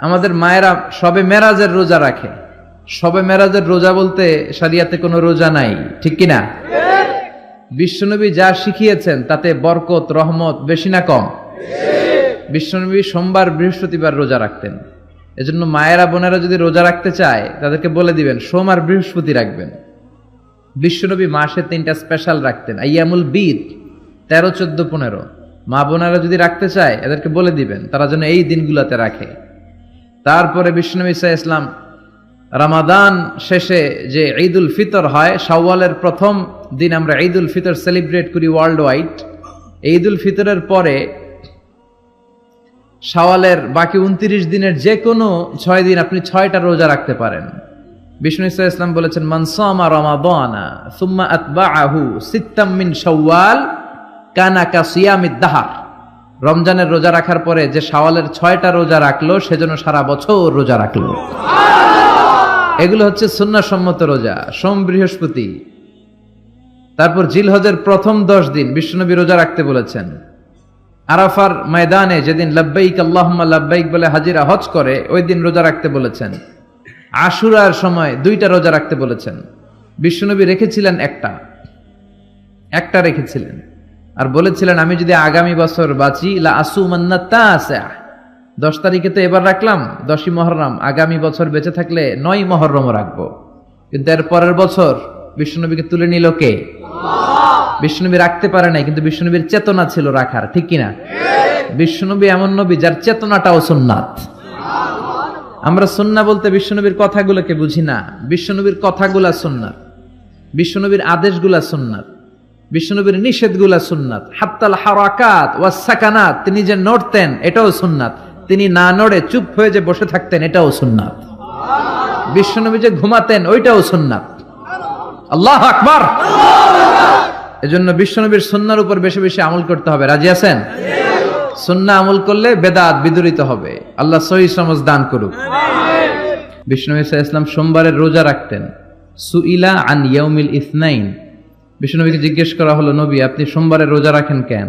আমাদের মায়েরা সবে মেরাজের রোজা রাখে। সবে মেরাজের রোজা বলতে সারিয়াতে কোনো রোজা নাই, ঠিক কিনা? বিশ্বনবী যা শিখিয়েছেন তাতে বরকত, রহমত বেশি না কম। বিশ্বনবী সোমবার বৃহস্পতিবার রোজা রাখতেন। এজন্য মায়েরা, বোনেরা যদি রোজা রাখতে চায়, তাদেরকে বলে দিবেন, সোম আর বৃহস্পতি রাখবেন। বিশ্বনবী মাসে তিনটা স্পেশাল রাখতেন, আইয়ামুল বিদ তেরো, চোদ্দ, পনেরো। মা বোনেরা যদি রাখতে চায়, এদেরকে বলে দিবেন, তারা যেন এই দিনগুলোতে রাখে। তারপরে বিষ্ণুনবী ইসা ইসলাম, রামাদান শেষে যে ঈদুল ফিতর হয়, শাওয়ালের প্রথম দিন আমরা ঈদুল ফিতর সেলিব্রেট করি ওয়ার্ল্ড ওয়াইড ঈদুল ফিতরের পরে শাওয়ালের বাকি উনত্রিশ দিনের যে কোনো ছয় দিন আপনি ছয়টা রোজা রাখতে পারেন। বিষ্ণু ইসা ইসলাম বলেছেন মানসামা রমাদানা সুম্মা আতবাআহু সিত্তাম মিন শাওয়াল কানা কা সিয়ামিদ দাহার। রমজানের রোজা রাখার পরে যে সাওয়ালের ছয়টা রোজা রাখল সেজন্য সারা বছর রোজা রাখল। এগুলো হচ্ছে সুন্নাসম্মত রোজা, সোম বৃহস্পতি। তারপর জিলহজের প্রথম দশ দিন বিষ্ণুনবী রোজা রাখতে বলেছেন। আরাফার ময়দানে যেদিন লাব্বাইক আল্লাহুম্মা লাব্বাইক বলে হাজিরা হজ করে, ওই দিন রোজা রাখতে বলেছেন। আশুরার সময় দুইটা রোজা রাখতে বলেছেন। বিষ্ণুনবী রেখেছিলেন একটা। একটা রেখেছিলেন। আর বলেছিলেন, আমি যদি আগামী বছর বাঁচি আসু মান্নাত্তা আছে দশ তারিখে তো এবার রাখলাম, দশই মহরম। আগামী বছর বেঁচে থাকলে নয় মহরমও রাখব। কিন্তু এর পরের বছর বিষ্ণুনবীকে তুলে নিল কে? বিষ্ণুনবী রাখতে পারে নাই, কিন্তু বিষ্ণুনবীর চেতনা ছিল রাখার, ঠিক কিনা? বিষ্ণুনবী এমন নবী যার চেতনাটাও সুন্নাত। আমরা সুন্না বলতে বিষ্ণুনবীর কথাগুলোকে বুঝি না। বিষ্ণুনবীর কথাগুলা সুন্নাত। বিষ্ণুনবীর আদেশগুলা সুন্নাত। বিষ্ণুনবীর নিষেধগুলা সুন্নাত। হাত্তাল হারাকাত ওয়াস সাকানাত, তিনি যে নড়তেন, এটাও সুন্নাত। তিনি না নড়ে চুপ হয়ে যে বসে থাকতেন, এটাও সুন্নাত। বিষ্ণুনবী যে ঘুমাতেন, ওইটাও সুন্নাত। আল্লাহ আকবার! এজন্য বিশ্বনবীর সুন্নার উপর বেশি বেশি আমল করতে হবে। রাজি আছেন? সুন্না আমল করলে বেদাত বিদরিত হবে। আল্লাহ সহি সমাজ দান করুক। সাল্লাল্লাহু ইসলাম সোমবারের রোজা রাখতেন। সুইলা আন ইয়াউমিল ইসনাইন। বিষ্ণনবীকে জিজ্ঞেস করা হলো, নবী, আপনি সোমবারে রোজা রাখেন কেন?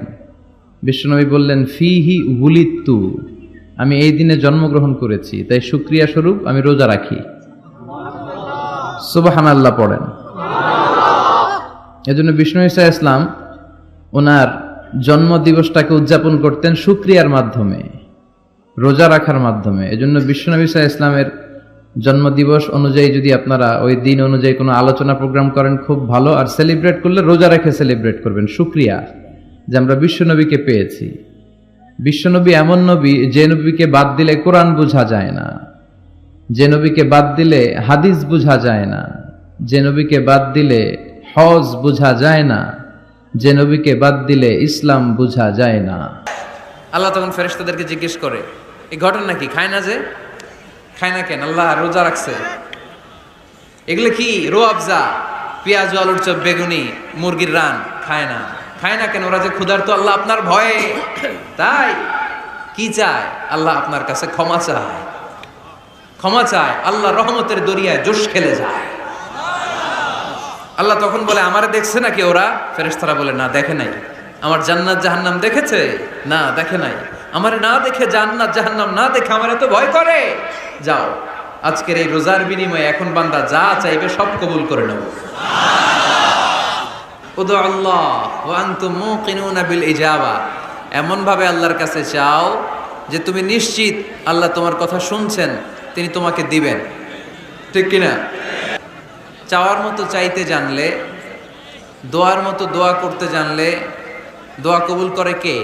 বিষ্ণনবী বললেন ফি ফিহি উলিত্তু, আমি এই দিনে জন্মগ্রহণ করেছি, তাই শুক্রিয়া স্বরূপ আমি রোজা রাখি। সুবাহান আল্লাহ পড়েন। এজন্য বিষ্ণু ইসা ইসলাম ওনার জন্ম দিবসটাকে উদযাপন করতেন শুক্রিয়ার মাধ্যমে, রোজা রাখার মাধ্যমে। এজন্য বিশ্বনবী ইসা ইসলামের জন্মদিবস অনুযায়ী যদি আপনারা ওই দিন অনুযায়ী কোনো আলোচনা প্রোগ্রাম করেন, খুব ভালো। আর সেলিব্রেট করলে রোজা রেখে সেলিব্রেট করবেন। শুক্রিয়া যে আমরা বিশ্বনবীকে পেয়েছি। বিশ্বনবী এমন নবী, যে নবীকে বাদ দিলে কোরআন বোঝা যায় না। যে নবীকে বাদ দিলে হাদিস বোঝা যায় না। যে নবীকে বাদ দিলে হজ বোঝা যায় না। যে নবীকে বাদ দিলে ইসলাম বোঝা যায় না। আল্লাহ তখন ফেরেশতাদেরকে জিজ্ঞেস করে, এই ঘটনা কি? খায় না যে? খায় না কেন? আল্লাহ রোজা রাখছে। এগুলো কি? রো আফজা, পেঁয়াজ, আলুর চপ, বেগুনি, মুরগির রান। খায় না। খায় না কেন? ওরা যে ক্ষুধার্ত, আল্লাহ আপনার ভয়ে। তাই কি চায়? আল্লাহ আপনার কাছে ক্ষমা চায়। ক্ষমা চায়। আল্লাহ রহমতের দরিয়ায় জোশ খেলে যায়। আল্লাহ তখন বলে, আমারে দেখছে নাকি ওরা? ফেরেস্তারা বলে, না, দেখে নাই। আমার জান্নাত জাহান্নাম দেখেছে? না, দেখে নাই। আমারে না দেখে জান্নাত, জাহান্নাম না দেখে আমার এত ভয় করে। যাও, আজকের এই রোজার বিনিময়ে এখন বান্দা যা চাইবে সব কবুল করে নেব। উদু আল্লাহ, ওয়া আনতুম মুকিনুনা বিল ইজাবা। এমন ভাবে আল্লাহর কাছে চাও যে তুমি নিশ্চিত আল্লাহ তোমার কথা শুনছেন, তিনি তোমাকে দিবেন। ঠিক কিনা? চাওয়ার মতো চাইতে জানলে, দোয়ার মতো দোয়া করতে জানলে, দোয়া কবুল করে কে?